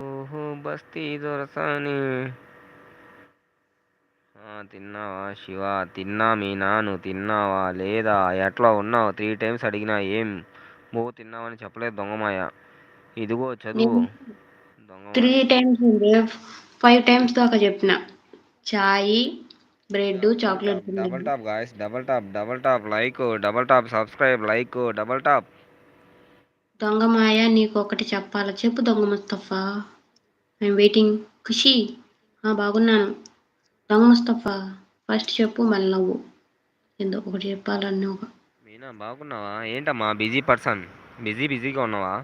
ఓహోహో బస్తీ దొరసాని. తిన్నావా శివ? తిన్నా మీనా నువ్వు తిన్నావా లేదా? ఎట్లా ఉన్నావు? త్రీ టైమ్స్ అడిగినా ఏం? బో తిన్నావని చెప్పలేదు దొంగమాయ. ఇదిగో చదువు. నేను త్రీ టైమ్స్ ఫైవ్ టైమ్స్ దాకా చెప్పిన. Chai bread chocolate double tap guys. Double tap double tap. Like double tap subscribe like double tap. దొంగమాయ నీకు ఒకటి చెప్పాలా? చెప్పు దొంగ ముస్తఫా. ఐమ్ వెయిటింగ్ ఖుషి. బాగున్నాను. దొంగ ముస్తఫా ఫస్ట్ చెప్పు మళ్ళీ నవ్వు. ఏందో ఒకటి చెప్పాలని ఒక మీనా బాగున్నావా? ఏంటమ్మా బిజీ పర్సన్? బిజీ బిజీగా ఉన్నావా?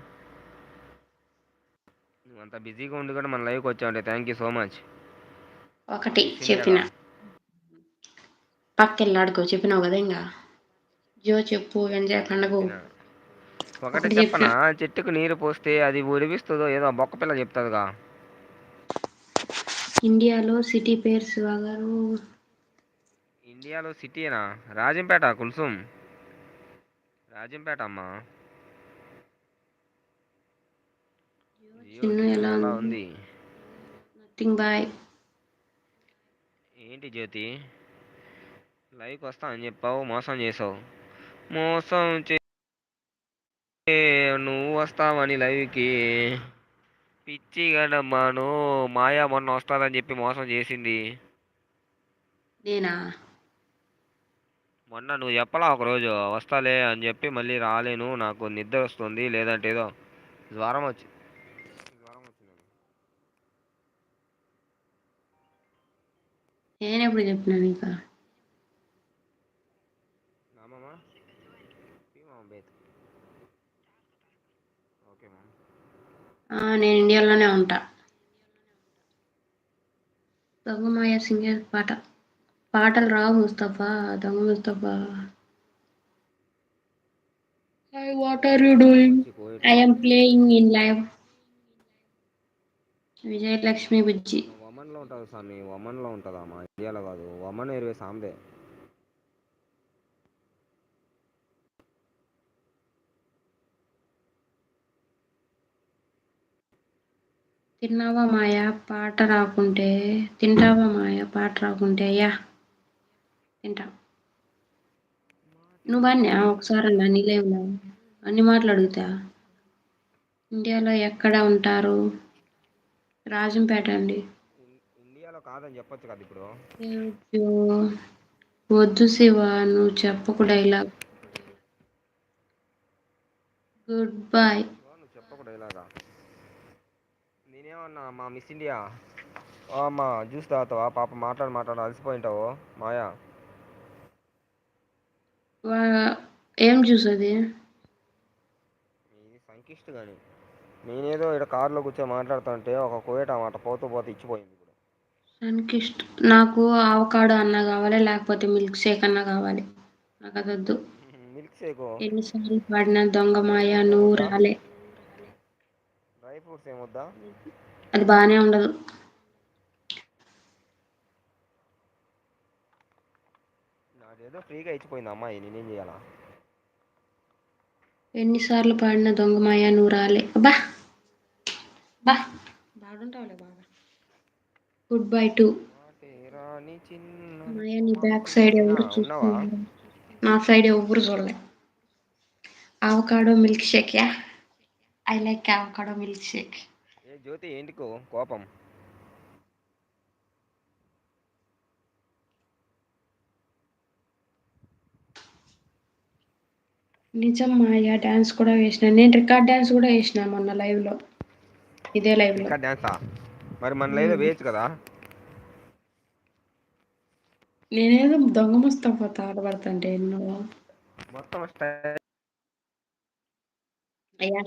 నువ్వు అంత బిజీగా ఉండి కూడా మన లైవ్కి వచ్చావంటే థ్యాంక్ యూ సో మచ్ ఒకటి చెప్పిన. ఇండియాగా పక్కెళ్ళి చెప్పినావు కదా ఇంకా. జో చెప్పు ఎంజాయ్ పండగ. ఒకటి చెప్పిన? చెట్టుకు నీరు పోస్తే అది ఉరివిస్తుందో ఏదో బొక్క పిల్ల చెప్తుందిగా. ఇండియాలో సిటీ పేర్స్ వాగారు ఇండియాలో సిటీనా రాజంపేట కుల్సుం. రాజంపేట అమ్మా. ఎలా ఉంది? Nothing boy. ఏంటి జ్యోతి? లైవ్కి వస్తా అని చెప్పావు మోసం చేసావు. మోసం చే నువ్వు వస్తావని లైవ్కి. పిచ్చి గడమ్మాను మాయా మొన్న వస్తాదని చెప్పి మోసం చేసింది. నేనా? మొన్న నువ్వు చెప్పలా ఒకరోజు వస్తాలే అని చెప్పి మళ్ళీ రాలేను నాకు నిద్ర వస్తుంది లేదంటే ఏదో జ్వరం వచ్చి జ్వరం వచ్చింది నేనెప్పుడు చెప్పినా నీకా? నామమ్మా నేను ఇండియాలోనే ఉంటా. దొంగమాయ సింగర్ పాట. పాటలు రావు ముస్తఫా దొంగ Mustafa. Hi what are you doing మంచి Coit I'm playing in live Vijayalakshmi బుజ్జి. ఒమన్లో ఉంటుంది స్వామి. ఒమన్లో ఉంటుందా మా ఇండియాలో కాదు. ఒమన్ ఎయిర్వేస్ ఆమెదే తిన్నావా మాయా? పాట రాకుంటే తింటావా మాయా? పాట రాకుంటే అయ్యా. తింటా. నువ్వు అన్నా ఒకసారి అన్నా నీలేవులా అన్ని మాటలు అడుగుతా. ఇండియాలో ఎక్కడ ఉంటారు? రాజంపేట అండి. ఇండియాలో కాదని చెప్పొచ్చు కదా ఇప్పుడు. వద్దు శివ నువ్వు చెప్పకు డైలాగ్. గుడ్ బాయ్ చెప్పకూడదు ఇలాగా నేనేమన్నా మా మిస్ ఇండియా? అమ్మా జ్యూస్ తాగుతావా? పాప మాట్లాడి మాట్లాడి అలసిపోయింటావు మాయా? ఏం చూసది ఇది సంకిష్ట కానీ. నేనేదో ఇక్కడ కారులో కూర్చొని మాట్లాడుతుంటే ఒక కోయట మాట పోతూ పోతూ ఇచ్చిపోయింది ఇప్పుడు. నాకు ఆవకాడో అన్నా కావాలి లేకపోతే మిల్క్ షేక్ అన్నా కావాలి. నాకు అదొద్దు మిల్క్ షేకు? ఎన్నిసార్లు పాడిన దొంగ మాయ నువ్వు రాలే. డ్రై ఫ్రూట్స్ ఏమొద్దా అది బానే ఉండదు. నాదేదో ఫ్రీగా ఇచ్చిపోయింది అమ్మాయి నేనేం చేయాలా? ఎన్నిసార్లు పాడిన దొంగ మాయ నువ్వు రాలే. అబ్బా! బా బాగుంటావులే బాగా. గుడ్ బై టు మాటే రాని చిన్న మాయ నీ బ్యాక్ సైడ్ ఎవరు చూస్తున్నారు నా సైడ్ ఎవరు చూడలే. Avocado milk shake yeah? I like avocado milk shake ఏ జ్యోతి ఏంటికో కోపం. నిజం మాయా డాన్స్ కూడా వేసిన. నేను రికార్డ్ డాన్స్ కూడా వేసిన మొన్న లైవ్లో. ఇదే లైవ్లో. రికార్డ్ డాన్సా? మరి మన లైవ్లో వేయచ్చు కదా? నేనేదో దొంగ ముస్తఫా తాట పడుతుంటే ఎన్నో. మొత్తం అయ్యా.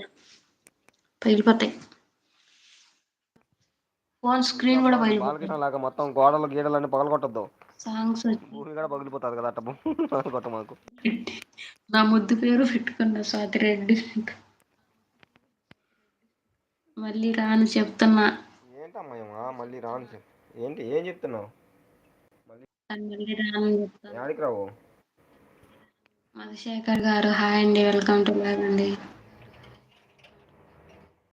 పగిలిపోతాయి ఫోన్ స్క్రీన్ కూడా బాలకృష్ణ లాగా మొత్తం గోడలు గీడలన్నీ పగలగొట్టొద్దు. సాంగ్స్ భూమి కూడా పగిలిపోతుంది కదా అట్ట పగలగొట్ట మాకు. నా ముద్దు పేరు పెట్టుకున్న స్వాతి రెడ్డి. మళ్ళీ రాను చెప్తున్నా. ఏంటమ్మా మళ్ళీ రాను ఏంటి? ఏం చెప్తున్నావు? మళ్ళీ రాను చెప్తాను. రావు? మధుశేఖర్ గారు హాయ్ అండి. వెల్కమ్ టు లైవ్ అండి.